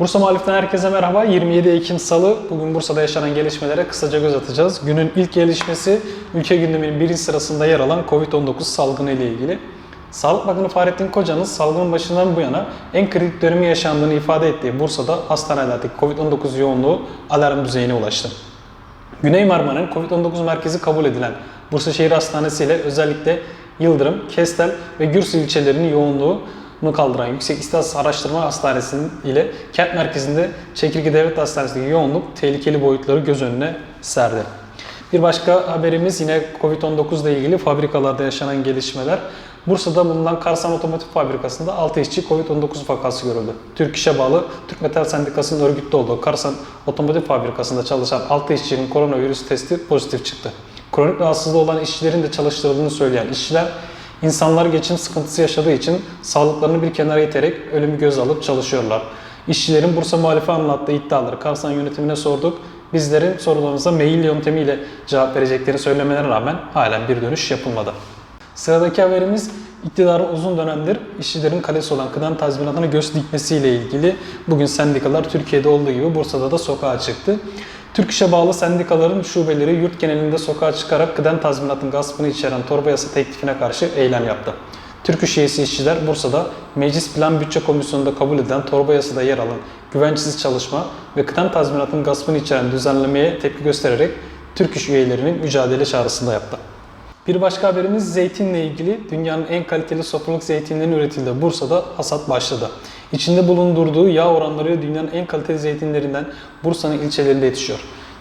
Bursa Muhalif'ten herkese merhaba. 27 Ekim Salı. Bugün Bursa'da yaşanan gelişmelere kısaca göz atacağız. Günün ilk gelişmesi ülke gündeminin birinci sırasında yer alan Covid-19 salgını ile ilgili. Sağlık Bakanı Fahrettin Koca'nın salgının başından bu yana en kritik dönemi yaşandığını ifade ettiği Bursa'da hastanelerdeki Covid-19 yoğunluğu alarm düzeyine ulaştı. Güney Marmara'nın Covid-19 merkezi kabul edilen Bursa Şehir Hastanesi ile özellikle Yıldırım, Kestel ve Gürsü ilçelerinin yoğunluğunu kaldıran Yüksek İstatistik Araştırma Hastanesi ile kent merkezinde Çekirge Devlet Hastanesi'ndeki yoğunluk tehlikeli boyutları göz önüne serdi. Bir başka haberimiz yine Covid-19 ile ilgili fabrikalarda yaşanan gelişmeler. Bursa'da bulunan Karsan Otomotiv Fabrikası'nda 6 işçi Covid-19 vakası görüldü. Türk İş'e bağlı Türk Metal Sendikası'nın örgütlü olduğu Karsan Otomotiv Fabrikası'nda çalışan 6 işçinin koronavirüs testi pozitif çıktı. Kronik rahatsızlığı olan işçilerin de çalıştırıldığını söyleyen işçiler, insanlar geçim sıkıntısı yaşadığı için sağlıklarını bir kenara iterek ölümü göz alıp çalışıyorlar. İşçilerin Bursa muhalife anlattığı iddiaları Karsan yönetimine sorduk. Bizlerin sorularımıza mail yöntemiyle cevap vereceklerini söylemelerine rağmen halen bir dönüş yapılmadı. Sıradaki haberimiz iktidarın uzun dönemdir işçilerin kalesi olan kıdem tazminatına göz dikmesiyle ilgili. Bugün sendikalar Türkiye'de olduğu gibi Bursa'da da sokağa çıktı. Türk İş'e bağlı sendikaların şubeleri yurt genelinde sokağa çıkarak kıdem tazminatın gaspını içeren torba yasa teklifine karşı eylem yaptı. Türk İş üyesi işçiler Bursa'da Meclis Plan Bütçe Komisyonu'nda kabul edilen torba yasada yer alan güvencesiz çalışma ve kıdem tazminatın gaspını içeren düzenlemeye tepki göstererek Türk İş üyelerinin mücadele çağrısında yaptı. Bir başka haberimiz zeytinle ilgili. Dünyanın en kaliteli sofralık zeytinlerinin üretildiği Bursa'da hasat başladı. İçinde bulundurduğu yağ oranları dünyanın en kaliteli zeytinlerinden Bursa'nın ilçelerinde yetişiyor.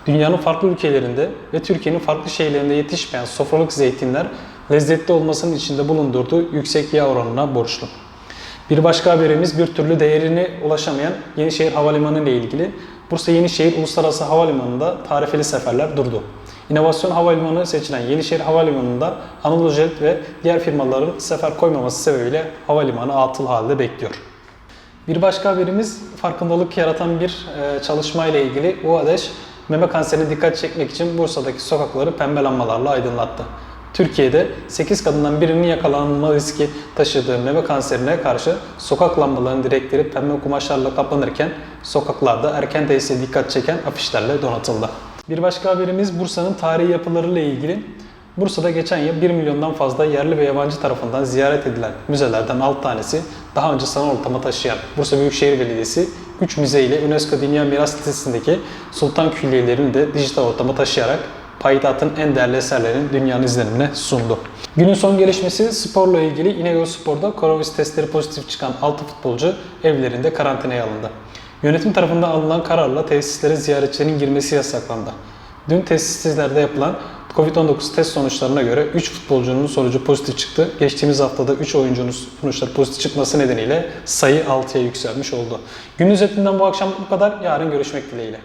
Dünyanın farklı ülkelerinde ve Türkiye'nin farklı şehirlerinde yetişmeyen sofralık zeytinler lezzetli olmasının içinde bulundurduğu yüksek yağ oranına borçlu. Bir başka haberimiz bir türlü değerine ulaşamayan Yenişehir Havalimanı ile ilgili. Bursa Yenişehir Uluslararası Havalimanı'nda tarifeli seferler durdu. İnovasyon Havalimanı seçilen Yenişehir Havalimanı'nda Anadolu Jet ve diğer firmaların sefer koymaması sebebiyle havalimanı atıl halde bekliyor. Bir başka haberimiz farkındalık yaratan bir e, çalışma ile ilgili UADEŞ meme kanserine dikkat çekmek için Bursa'daki sokakları pembe lambalarla aydınlattı. Türkiye'de 8 kadından birinin yakalanma riski taşıdığı meme kanserine karşı sokak lambalarının direkleri pembe kumaşlarla kaplanırken sokaklarda erken teşhise dikkat çeken afişlerle donatıldı. Bir başka haberimiz Bursa'nın tarihi yapılarıyla ilgili. Bursa'da geçen yıl 1 milyondan fazla yerli ve yabancı tarafından ziyaret edilen müzelerden 6 tanesi daha önce sanal ortama taşıyan Bursa Büyükşehir Belediyesi 3 müze ile UNESCO Dünya Miras Listesi'ndeki Sultan Külliyelerini de dijital ortama taşıyarak payitahtın en değerli eserlerini dünyanın izlenimine sundu. Günün son gelişmesi sporla ilgili İnegöl Spor'da koronavirüs testleri pozitif çıkan 6 futbolcu evlerinde karantinaya alındı. Yönetim tarafından alınan kararla tesislere ziyaretçilerin girmesi yasaklandı. Dün tesislerde yapılan Covid-19 test sonuçlarına göre 3 futbolcunun sonucu pozitif çıktı. Geçtiğimiz haftada 3 oyuncunun sonuçları pozitif çıkması nedeniyle sayı 6'ya yükselmiş oldu. Gün özetinden bu akşam bu kadar. Yarın görüşmek dileğiyle.